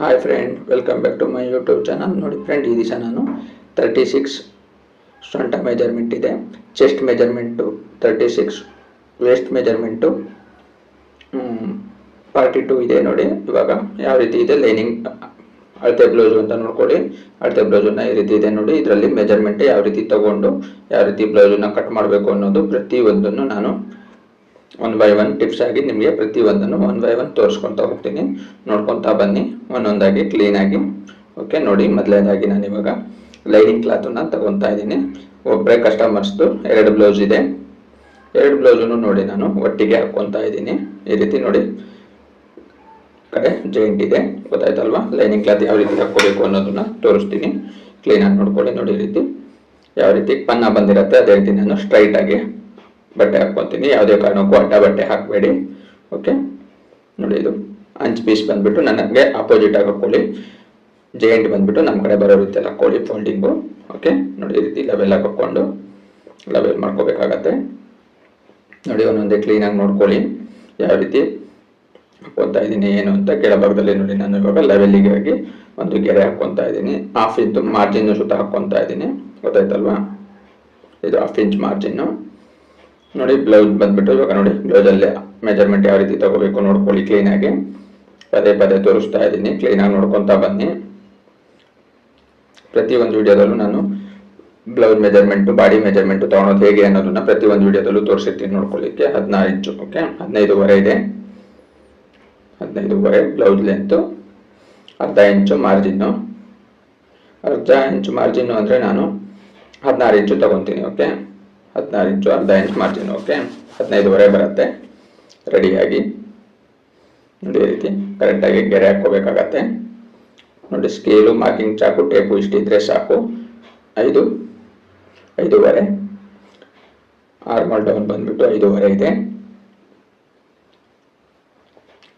Hi friend welcome back to my YouTube channel ನೋಡಿ friend ಈ ದಿವಸ ನಾನು ತರ್ಟಿ ಸಿಕ್ಸ್ ಸೊಂಟ ಮೆಜರ್ಮೆಂಟ್ ಇದೆ chest measurement thirty six waist measurement forty two ಇದೆ ನೋಡಿ. ಇವಾಗ ಯಾವ ರೀತಿ ಇದೆ? ಲೈನಿಂಗ್ ಅಳತೆ ಬ್ಲೌಸು ಅಂತ ನೋಡ್ಕೊಳ್ಳಿ. ಅಳತೆ ಬ್ಲೌಸನ್ನ ಈ ರೀತಿ ಇದೆ ನೋಡಿ. ಇದರಲ್ಲಿ ಮೆಜರ್ಮೆಂಟ್ ಯಾವ ರೀತಿ ತಗೊಂಡು, ಯಾವ ರೀತಿ ಬ್ಲೌಸನ್ನ ಕಟ್ ಮಾಡಬೇಕು ಅನ್ನೋದು ಪ್ರತಿಯೊಂದನ್ನು ನಾನು ಒನ್ ಬೈ ಒನ್ ಟಿಪ್ಸ್ ಆಗಿ ನಿಮಗೆ ಪ್ರತಿಯೊಂದನ್ನು ಒನ್ ಬೈ ಒನ್ ತೋರಿಸ್ಕೊತಾ ಹೋಗ್ತೀನಿ. ನೋಡ್ಕೊತಾ ಬನ್ನಿ, ಒಂದೊಂದಾಗಿ ಕ್ಲೀನಾಗಿ ಓಕೆ ನೋಡಿ, ಮೊದಲನೇದಾಗಿ ನಾನು ಇವಾಗ ಲೈನಿಂಗ್ ಕ್ಲಾತನ್ನು ತಗೊತಾ ಇದ್ದೀನಿ. ಒಬ್ಬರೇ ಕಸ್ಟಮರ್ಸ್ದು ಎರಡು ಬ್ಲೌಸ್ ಇದೆ. ಎರಡು ಬ್ಲೌಸನ್ನು ನೋಡಿ ನಾನು ಒಟ್ಟಿಗೆ ಹಾಕ್ಕೊತಾ ಇದ್ದೀನಿ. ಈ ರೀತಿ ನೋಡಿ. ಕಡೆ ಜಾಯಿಂಟ್ ಇದೆ. ಗೊತ್ತಾಯ್ತಲ್ವಾ? ಲೈನಿಂಗ್ ಕ್ಲಾತ್ ಯಾವ ರೀತಿ ಹಾಕ್ಕೋಬೇಕು ಅನ್ನೋದನ್ನ ತೋರಿಸ್ತೀನಿ. ಕ್ಲೀನಾಗಿ ನೋಡ್ಕೊಳ್ಳಿ ನೋಡಿ ಈ ರೀತಿ. ಯಾವ ರೀತಿ ಪನ್ನ ಬಂದಿರುತ್ತೆ, ಅದೇ ರೀತಿ ನಾನು ಸ್ಟ್ರೈಟ್ ಆಗಿ ಬಟ್ಟೆ ಹಾಕ್ಕೊತೀನಿ, ಯಾವುದೇ ಕಾರಣಕ್ಕೂ ಅಡ್ಡ ಬಟ್ಟೆ ಹಾಕಬೇಡಿ ಓಕೆ ನೋಡಿ ಇದು ಅಂಚ್ ಪೀಸ್ ಬಂದ್ಬಿಟ್ಟು ನನಗೆ ಅಪೋಸಿಟ್ ಆಗಿ ಹಾಕೊಳ್ಳಿ ಜೈಂಟ್ ಬಂದ್ಬಿಟ್ಟು ನಮ್ಮ ಕಡೆ ಬರೋ ರೀತಿ ಹಾಕೊಳ್ಳಿ ಫೋಲ್ಡಿಂಗು ಓಕೆ ನೋಡಿ ಈ ರೀತಿ ಲೆವೆಲ್ ಹಾಕೊಂಡು ಲೆವೆಲ್ ಮಾಡ್ಕೋಬೇಕಾಗತ್ತೆ. ನೋಡಿ ಒಂದೊಂದೇ ಕ್ಲೀನಾಗಿ ನೋಡ್ಕೊಳ್ಳಿ, ಯಾವ ರೀತಿ ಹಾಕ್ಕೊತಾ ಇದ್ದೀನಿ, ಏನು ಅಂತ ಕೆಳಭಾಗದಲ್ಲಿ ನೋಡಿ ನಾನು ಇವಾಗ ಲೆವೆಲ್ಲಿಗೆ ಆಗಿ ಒಂದು ಗೆರೆ ಹಾಕ್ಕೊತಾ ಇದ್ದೀನಿ ಹಾಫ್ ಇಂಚ್ ಮಾರ್ಜಿನ್ ಸುತ್ತ ಹಾಕ್ಕೊತಾ ಇದ್ದೀನಿ, ಗೊತ್ತಾಯ್ತಲ್ವಾ? ಇದು ಹಾಫ್ ಇಂಚ್ ಮಾರ್ಜಿನ್ನು ನೋಡಿ ಬ್ಲೌಸ್ ಬಂದ್ಬಿಟ್ಟು ಇವಾಗ ನೋಡಿ ಬ್ಲೌಸಲ್ಲೇ ಮೆಜರ್ಮೆಂಟ್ ಯಾವ ರೀತಿ ತಗೋಬೇಕು ನೋಡ್ಕೊಳ್ಳಿ ಕ್ಲೀನಾಗಿ ಪದೇ ಪದೇ ತೋರಿಸ್ತಾ ಇದ್ದೀನಿ ಕ್ಲೀನಾಗಿ ನೋಡ್ಕೊತಾ ಬನ್ನಿ. ಪ್ರತಿಯೊಂದು ವಿಡಿಯೋದಲ್ಲೂ ನಾನು ಬ್ಲೌಸ್ ಮೆಜರ್ಮೆಂಟು ಬಾಡಿ ಮೆಜರ್ಮೆಂಟು ತೊಗೊಳೋದು ಹೇಗೆ ಅನ್ನೋದನ್ನ ಪ್ರತಿಯೊಂದು ವಿಡಿಯೋದಲ್ಲೂ ತೋರಿಸಿರ್ತೀನಿ ನೋಡ್ಕೊಳ್ಳಿಕ್ಕೆ ಹದಿನಾರು ಇಂಚು ಓಕೆ, ಹದಿನೈದುವರೆ ಇದೆ. ಹದಿನೈದುವರೆ ಬ್ಲೌಸ್ ಲೆಂತು ಅರ್ಧ ಇಂಚು ಮಾರ್ಜಿನ್ನು ಅರ್ಧ ಇಂಚು ಮಾರ್ಜಿನ್ನು ಅಂದರೆ ನಾನು ಹದಿನಾರು ಇಂಚು ತಗೊತೀನಿ, ಓಕೆ. ಹದಿನಾರು ಇಂಚು ಅರ್ಧ ಇಂಚ್ ಮಾರ್ಜಿನ್ ಓಕೆ ಹದಿನೈದುವರೆ ಬರುತ್ತೆ. ರೆಡಿಯಾಗಿ ನೋಡಿ ರೀತಿ ಕರೆಕ್ಟಾಗಿ ಗೆರೆ ಹಾಕ್ಕೋಬೇಕಾಗತ್ತೆ. ನೋಡಿ ಸ್ಕೇಲು ಮಾರ್ಕಿಂಗ್ ಚಾಕು ಟೇಪು ಇಷ್ಟಿದ್ರೆ ಸಾಕು. ಐದು, ಐದೂವರೆ. ಆರ್ಮಲ್ ಡೌನ್ ಬಂದ್ಬಿಟ್ಟು ಐದೂವರೆ ಇದೆ.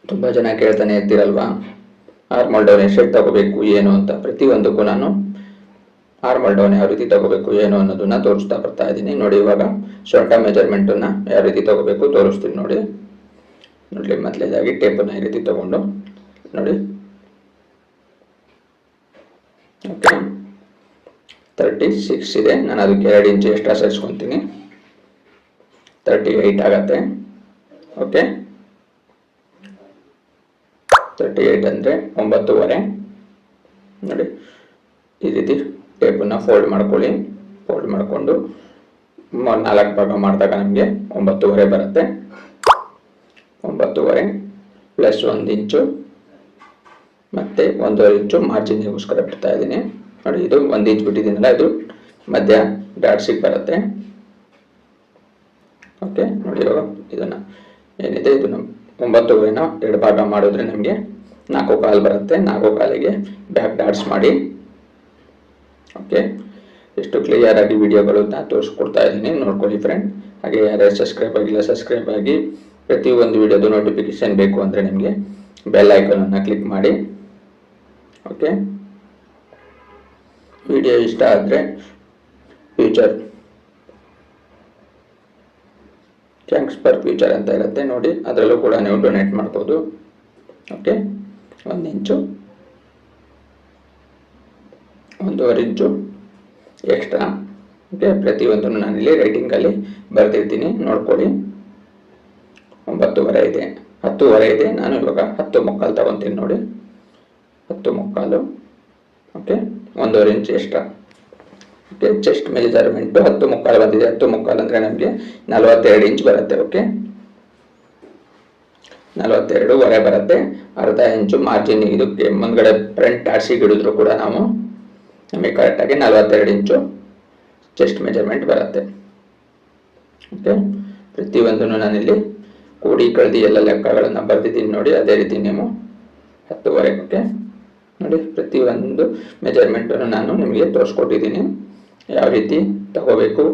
ತುಂಬ ಜನ ಕೇಳ್ತಾನೆ ಇರ್ತೀರಲ್ವಾ? ಆರ್ಮಲ್ ಡೌನ್ ಎಷ್ಟೆಷ್ಟು ತಗೋಬೇಕು ಏನು ಅಂತ ಪ್ರತಿಯೊಂದಕ್ಕೂ ನಾನು ಆರ್ಮಲ್ ಡೌನ್ ಯಾವ ರೀತಿ ತಗೋಬೇಕು, ಏನು ಅನ್ನೋದನ್ನ ತೋರಿಸ್ತಾ ಬರ್ತಾ ಇದ್ದೀನಿ. ನೋಡಿ, ಇವಾಗ ಸೊಂಟ ಮೆಜರ್ಮೆಂಟನ್ನು ಯಾವ ರೀತಿ ತಗೋಬೇಕು ತೋರಿಸ್ತೀನಿ ನೋಡಿ. ನೋಡಿ ಮೊದಲೇದಾಗಿ ಟೇಪನ್ನ ಈ ರೀತಿ ತಗೊಂಡು, ನೋಡಿ. ಓಕೆ ತರ್ಟಿ ಸಿಕ್ಸ್ ಇದೆ. ನಾನು ಅದಕ್ಕೆ ಎರಡು ಇಂಚು ಎಕ್ಸ್ಟ್ರಾ ಸೇರಿಸ್ಕೊತೀನಿ. ತರ್ಟಿ ಏಯ್ಟ್ ಆಗತ್ತೆ. ಓಕೆ ತರ್ಟಿ ಏಯ್ಟ್ ಅಂದರೆ ಒಂಬತ್ತುವರೆ. ನೋಡಿ, ಈ ರೀತಿ ಟೇಪನ್ನು ಫೋಲ್ಡ್ ಮಾಡ್ಕೊಳ್ಳಿ. ಫೋಲ್ಡ್ ಮಾಡಿಕೊಂಡು ನಾಲ್ಕು ಭಾಗ ಮಾಡಿದಾಗ ನಮಗೆ ಒಂಬತ್ತುವರೆ ಬರುತ್ತೆ. ಒಂಬತ್ತುವರೆ ಪ್ಲಸ್ ಒಂದು ಇಂಚು ಮತ್ತು ಒಂದೂವರೆ ಇಂಚು ಮಾರ್ಜಿನ್ಗೋಸ್ಕರ ಬಿಡ್ತಾ ಇದ್ದೀನಿ. ನೋಡಿ, ಇದು ಒಂದು ಇಂಚ್ ಬಿಟ್ಟಿದ್ದೀನಲ್ಲ, ಇದು ಮಧ್ಯ ಡಾಟ್ಸಿಗೆ ಬರುತ್ತೆ. ಓಕೆ ನೋಡಿ ಇವಾಗ ಇದನ್ನು ಏನಿದೆ ಇದನ್ನು ಒಂಬತ್ತುವರೆನ ಎರಡು ಭಾಗ ಮಾಡಿದ್ರೆ ನಮಗೆ ನಾಲ್ಕು ಕಾಲು ಬರುತ್ತೆ. ನಾಲ್ಕು ಕಾಲಿಗೆ ಬ್ಯಾಕ್ ಡಾಟ್ಸ್ ಮಾಡಿ ಓಕೆ ಎಷ್ಟು ಕ್ಲಿಯರ್ ಆಗಿ ವಿಡಿಯೋಗಳನ್ನ ತೋರಿಸ್ಕೊಡ್ತಾ ಇದ್ದೀನಿ. ನೋಡ್ಕೊಳ್ಳಿ ಫ್ರೆಂಡ್ ಹಾಗೆ ಯಾರ್ಯಾರು ಸಬ್ಸ್ಕ್ರೈಬ್ ಆಗಿಲ್ಲ ಸಬ್ಸ್ಕ್ರೈಬ್ ಆಗಿ ಪ್ರತಿಯೊಂದು ವಿಡಿಯೋದು ನೋಟಿಫಿಕೇಶನ್ ಬೇಕು ಅಂದರೆ ನಿಮಗೆ ಬೆಲ್ ಐಕನನ್ನು ಕ್ಲಿಕ್ ಮಾಡಿ. ಓಕೆ ವಿಡಿಯೋ ಇಷ್ಟ ಆದರೆ ಫ್ಯೂಚರ್ ಥ್ಯಾಂಕ್ಸ್ ಫಾರ್ ಫ್ಯೂಚರ್ ಅಂತ ಇರುತ್ತೆ. ನೋಡಿ, ಅದರಲ್ಲೂ ಕೂಡ ನೀವು ಡೊನೇಟ್ ಮಾಡ್ಬೋದು. ಓಕೆ ಒಂದು ಇಂಚು ಒಂದೂವರೆ ಇಂಚು ಎಕ್ಸ್ಟ್ರಾ ಓಕೆ ಪ್ರತಿಯೊಂದನ್ನು ನಾನಿಲ್ಲಿ ರೈಟಿಂಗಲ್ಲಿ ಬರೆದಿರ್ತೀನಿ. ನೋಡ್ಕೊಳ್ಳಿ. ಒಂಬತ್ತುವರೆ ಇದೆ. ಹತ್ತುವರೆ ಇದೆ. ನಾನು ಇವಾಗ ಹತ್ತು ಮುಕ್ಕಾಲು ತಗೊತೀನಿ ನೋಡಿ. ಹತ್ತು ಮುಕ್ಕಾಲು. ಓಕೆ ಒಂದೂವರೆ inch extra okay chest measurement ಹತ್ತು ಮುಕ್ಕಾಲು ಬಂದಿದೆ. ಹತ್ತು ಮುಕ್ಕಾಲು ಅಂದರೆ ನಮಗೆ ನಲವತ್ತೆರಡು ಇಂಚ್ ಬರುತ್ತೆ. ಓಕೆ ನಲವತ್ತೆರಡು ವರೆ ಬರುತ್ತೆ. ಅರ್ಧ ಇಂಚು ಮಾರ್ಜಿನ್ ಇದಕ್ಕೆ ಮುಂದ್ಗಡೆ ಫ್ರಂಟ್ ಆರ್ಸಿಗೆ ಹಿಡಿದ್ರು ಕೂಡ ನಾವು ನಮಗೆ ಕರೆಕ್ಟಾಗಿ ನಲವತ್ತೆರಡು ಇಂಚು ಚೆಸ್ಟ್ ಮೆಜರ್ಮೆಂಟ್ ಬರುತ್ತೆ. ಓಕೆ ಪ್ರತಿಯೊಂದನ್ನು ನಾನಿಲ್ಲಿ ಕೂಡಿ ಕಳೆದು ಎಲ್ಲ ಲೆಕ್ಕಗಳನ್ನು ಬರೆದಿದ್ದೀನಿ ನೋಡಿ, ಅದೇ ರೀತಿ ನೀವು ಹತ್ತುವರೆ ಓಕೆ ನೋಡಿ, ಪ್ರತಿಯೊಂದು ಮೆಜರ್ಮೆಂಟನ್ನು ನಾನು ನಿಮಗೆ ತೋರಿಸ್ಕೊಟ್ಟಿದ್ದೀನಿ. ಯಾವ ರೀತಿ ತಗೋಬೇಕು,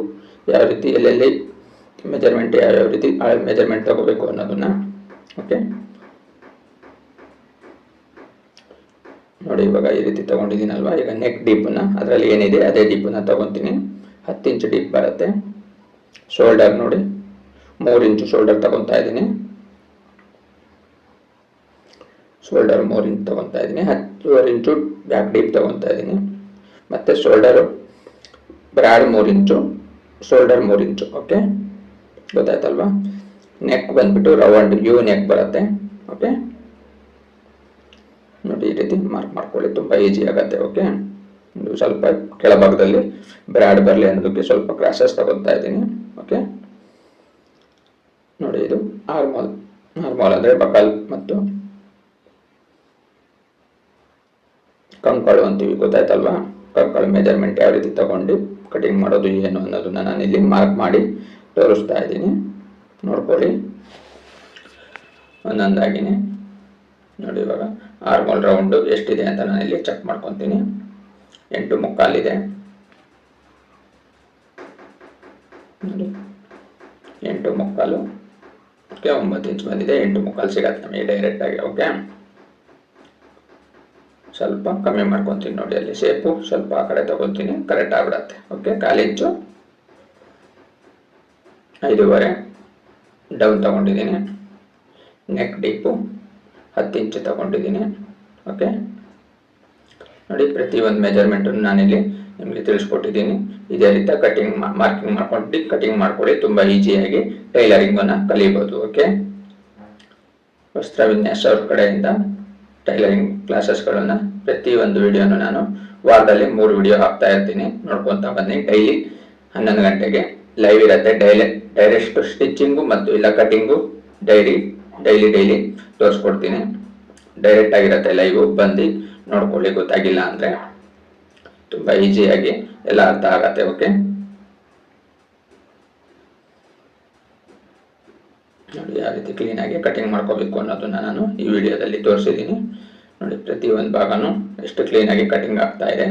ಯಾವ ರೀತಿ ಎಲ್ಲೆಲ್ಲಿ ಮೆಜರ್ಮೆಂಟ್ ಯಾವ್ಯಾವ ರೀತಿ ಮೆಜರ್ಮೆಂಟ್ ತಗೋಬೇಕು ಅನ್ನೋದನ್ನು ಓಕೆ ನೋಡಿ, ಇವಾಗ ಈ ರೀತಿ ತೊಗೊಂಡಿದ್ದೀನಲ್ವಾ? ಈಗ ನೆಕ್ ಡೀಪನ್ನ ಅದರಲ್ಲಿ ಏನಿದೆ? ಅದೇ ಡೀಪನ್ನು ತಗೊತೀನಿ. ಹತ್ತು ಇಂಚು ಡೀಪ್ ಬರುತ್ತೆ. ಶೋಲ್ಡರ್ ನೋಡಿ, ಮೂರು ಇಂಚು ಶೋಲ್ಡರ್ ತಗೊತಾ ಇದ್ದೀನಿ. ಶೋಲ್ಡರ್ ಮೂರು ಇಂಚ್ ತೊಗೊತಾ ಇದ್ದೀನಿ. ಹತ್ತುವರೆ ಇಂಚು ಬ್ಯಾಕ್ ಡೀಪ್ ತಗೊತಾ ಇದ್ದೀನಿ. ಮತ್ತು ಶೋಲ್ಡರು ಬ್ರಾಡ್ ಮೂರು ಇಂಚು ಶೋಲ್ಡರ್ ಮೂರು ಇಂಚು ಓಕೆ ಗೊತ್ತಾಯ್ತಲ್ವಾ? ನೆಕ್ ಬಂದ್ಬಿಟ್ಟು ರೌಂಡ್ ಯು ನೆಕ್ ಬರುತ್ತೆ ಓಕೆ ನೋಡಿ, ಈ ರೀತಿ ಮಾರ್ಕ್ ಮಾಡ್ಕೊಳ್ಳಿ. ತುಂಬ ಈಜಿ ಆಗುತ್ತೆ ಓಕೆ ಸ್ವಲ್ಪ ಕೆಳಭಾಗದಲ್ಲಿ ಬ್ರಾಡ್ ಬರಲಿ ಅನ್ನೋದಕ್ಕೆ ಸ್ವಲ್ಪ ಕ್ರಾಸಸ್ ತಗೊತಾ ಇದ್ದೀನಿ ಓಕೆ ನೋಡಿ, ಇದು ಆರ್ಮಾಲ್ ನಾರ್ಮಾಲ್ ಅಂದರೆ ಬಕಲ್ ಮತ್ತು ಕಂಕಳು ಅಂತೀವಿ, ಗೊತ್ತಾಯ್ತಲ್ವಾ? ಕಂಕಳು ಮೆಜರ್ಮೆಂಟ್ ಯಾವ ರೀತಿ ತಗೊಂಡು ಕಟಿಂಗ್ ಮಾಡೋದು ಏನು ಅನ್ನೋದನ್ನ ನಾನು ಇಲ್ಲಿ ಮಾರ್ಕ್ ಮಾಡಿ ತೋರಿಸ್ತಾ ಇದ್ದೀನಿ. ನೋಡ್ಕೊಳ್ಳಿ. ಒಂದೊಂದಾಗಿನೇ. ನೋಡಿ ಇವಾಗ. ಆರ್ಮೋಲ್ ರೌಂಡು ಎಷ್ಟಿದೆ ಅಂತ ನಾನು ಇಲ್ಲಿ ಚೆಕ್ ಮಾಡ್ಕೊತೀನಿ. ಎಂಟು ಮುಕ್ಕಾಲಿದೆ. ನೋಡಿ. ಎಂಟು ಮುಕ್ಕಾಲು. ಓಕೆ, ಒಂಬತ್ತು ಇಂಚ್ ಬಂದಿದೆ. ಎಂಟು ಮುಕ್ಕಾಲು ಸಿಗತ್ತೆ ನಮಗೆ ಡೈರೆಕ್ಟಾಗಿ ಓಕೆ? ಸ್ವಲ್ಪ ಕಮ್ಮಿ ಮಾಡ್ಕೊತೀನಿ ನೋಡಿ ಅಲ್ಲಿ. ಶೇಪು ಸ್ವಲ್ಪ ಆ ಕಡೆ ತಗೊತೀನಿ. ಕರೆಕ್ಟ್ ಆಗ್ಬಿಡತ್ತೆ, ಓಕೆ? ಕಾಲು ಇಂಚು ಐದೂವರೆ. ಡೌನ್ ತಗೊಂಡಿದ್ದೀನಿ. ನೆಕ್ ಡೀಪು ಹತ್ತು ಇಂಚು ತಗೊಂಡಿದ್ದೀನಿ. ಓಕೆ ನೋಡಿ, ಪ್ರತಿಯೊಂದು ಮೆಜರ್ಮೆಂಟನ್ನು ನಾನಿಲ್ಲಿ ನಿಮಗೆ ತಿಳಿಸ್ಕೊಟ್ಟಿದ್ದೀನಿ. ಇದೇ ರೀತಿ ಕಟಿಂಗ್ ಮಾರ್ಕಿಂಗ್ ಮಾಡ್ಕೊಂಡು ಕಟಿಂಗ್ ಮಾಡ್ಕೊಳ್ಳಿ. ತುಂಬ ಈಸಿಯಾಗಿ ಟೈಲರಿಂಗನ್ನು ಕಲಿಬೋದು. ಓಕೆ ವಸ್ತ್ರ ವಿನ್ಯಾಸ ಅವ್ರ ಕಡೆಯಿಂದ ಟೈಲರಿಂಗ್ ಕ್ಲಾಸಸ್ಗಳನ್ನು ಪ್ರತಿಯೊಂದು ವಿಡಿಯೋನು ನಾನು ವಾರದಲ್ಲಿ ಮೂರು ವಿಡಿಯೋ ಹಾಕ್ತಾ ಇರ್ತೀನಿ. ನೋಡ್ಕೊತಾ ಬನ್ನಿ. ಡೈಲಿ ಹನ್ನೊಂದು ಗಂಟೆಗೆ ಲೈವ್ ಇರುತ್ತೆ. ಡೈಲಿ ಡೈರೆಕ್ಟ್ ಸ್ಟಿಚಿಂಗು ಮತ್ತು ಇಲ್ಲ ಕಟಿಂಗು ಡೈರಿ ಡೈಲಿ ಡೈಲಿ ತೋರಿಸ್ಕೊಡ್ತೀನಿ. ಡೈರೆಕ್ಟ್ ಆಗಿರುತ್ತೆ ಲೈವ್ ಬಂದು ನೋಡ್ಕೊಳ್ಳಿ, ಗೊತ್ತಾಗಿಲ್ಲ ಅಂದರೆ. ತುಂಬ ಈಸಿಯಾಗಿ ಎಲ್ಲ ಅರ್ಥ ಆಗತ್ತೆ ಓಕೆ ನೋಡಿ, ಯಾವ ರೀತಿ ಕ್ಲೀನಾಗಿ ಕಟಿಂಗ್ ಮಾಡ್ಕೋಬೇಕು ಅನ್ನೋದನ್ನ ನಾನು ಈ ವಿಡಿಯೋದಲ್ಲಿ ತೋರಿಸಿದ್ದೀನಿ. ನೋಡಿ ಪ್ರತಿ ಒಂದು ಭಾಗನೂ ಎಷ್ಟು ಕ್ಲೀನಾಗಿ ಕಟಿಂಗ್ ಆಗ್ತಾ ಇದೆ.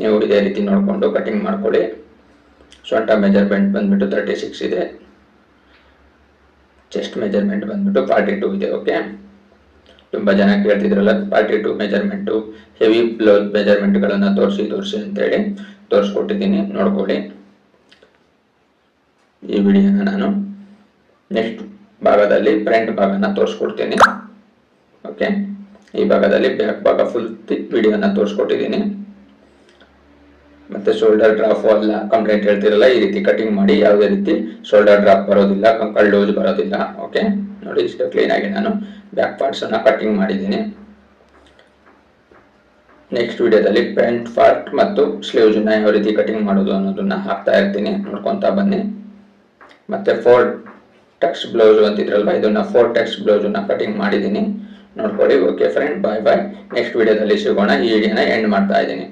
ನೀವು ಇದೇ ರೀತಿ ನೋಡಿಕೊಂಡು ಕಟಿಂಗ್ ಮಾಡ್ಕೊಳ್ಳಿ. ಸೊಂಟ ಮೆಜರ್ಮೆಂಟ್ ಬಂದ್ಬಿಟ್ಟು ತರ್ಟಿ ಸಿಕ್ಸ್ ಇದೆ. ಚೆಸ್ಟ್ ಮೆಜರ್ಮೆಂಟ್ ಬಂದ್ಬಿಟ್ಟು ಫಾರ್ಟಿ ಟೂ ಇದೆ ಓಕೆ ತುಂಬ ಜನ ಕೇಳ್ತಿದ್ರಲ್ಲ forty two measurement heavy blouse ಮೆಜರ್ಮೆಂಟ್ಗಳನ್ನು ತೋರಿಸಿ ತೋರಿಸಿ ಅಂತೇಳಿ ತೋರಿಸ್ಕೊಟ್ಟಿದ್ದೀನಿ, ನೋಡ್ಕೊಳ್ಳಿ. ಈ ವಿಡಿಯೋನ ನಾನು ನೆಕ್ಸ್ಟ್ ಭಾಗದಲ್ಲಿ ಫ್ರಂಟ್ ಭಾಗನ ತೋರಿಸ್ಕೊಡ್ತೀನಿ ಓಕೆ ಈ ಭಾಗದಲ್ಲಿ ಬ್ಯಾಕ್ ಭಾಗ ಫುಲ್ ವಿಡಿಯೋನ ತೋರಿಸ್ಕೊಟ್ಟಿದ್ದೀನಿ. ಮತ್ತೆ ಶೋಲ್ಡರ್ ಡ್ರಾಪ್ ಅಲ್ಲ ಕಂಪ್ಲೇಂಟ್ ಹೇಳ್ತಿರಲ್ಲ, ಈ ರೀತಿ ಕಟಿಂಗ್ ಮಾಡಿ ಯಾವುದೇ ರೀತಿ ಶೋಲ್ಡರ್ ಡ್ರಾಪ್ ಬರೋದಿಲ್ಲ ಕಂಕಲ್ ಡೋಸ್ ಬರೋದಿಲ್ಲ. ಓಕೆ ನೋಡಿ, ಇಷ್ಟು ಕ್ಲೀನ್ ಆಗಿ ನಾನು ಬ್ಯಾಕ್ ಪಾರ್ಟ್ಸ್ ಅನ್ನ ಕಟಿಂಗ್ ಮಾಡಿದ್ದೀನಿ. ನೆಕ್ಸ್ಟ್ ವಿಡಿಯೋದಲ್ಲಿ ಪ್ಯಾಂಟ್ ಪಾರ್ಟ್ ಮತ್ತು ಸ್ಲೀವ್ಸ್ನ ಯಾವ ರೀತಿ ಕಟಿಂಗ್ ಮಾಡೋದು ಅನ್ನೋದನ್ನ ಹಾಕ್ತಾ ಇರ್ತೀನಿ. ನೋಡ್ಕೊಂತಾ ಬನ್ನಿ. ಮತ್ತೆ ಫೋರ್ ಟೆಕ್ಸ್ ಬ್ಲೌಸ್ ಅಂತಿದ್ರಲ್ವ, ಇದನ್ನ ಫೋರ್ ಟೆಕ್ಸ್ ಬ್ಲೌಸ್ ಅನ್ನ ಕಟಿಂಗ್ ಮಾಡಿದ್ದೀನಿ. ನೋಡ್ಕೊಳ್ಳಿ. Okay friend bye bye next ವಿಡಿಯೋದಲ್ಲಿ ಸಿಗೋಣ. ಈ ವಿಡಿಯೋನ ಎಂಡ್ ಮಾಡ್ತಾ ಇದ್ದೀನಿ.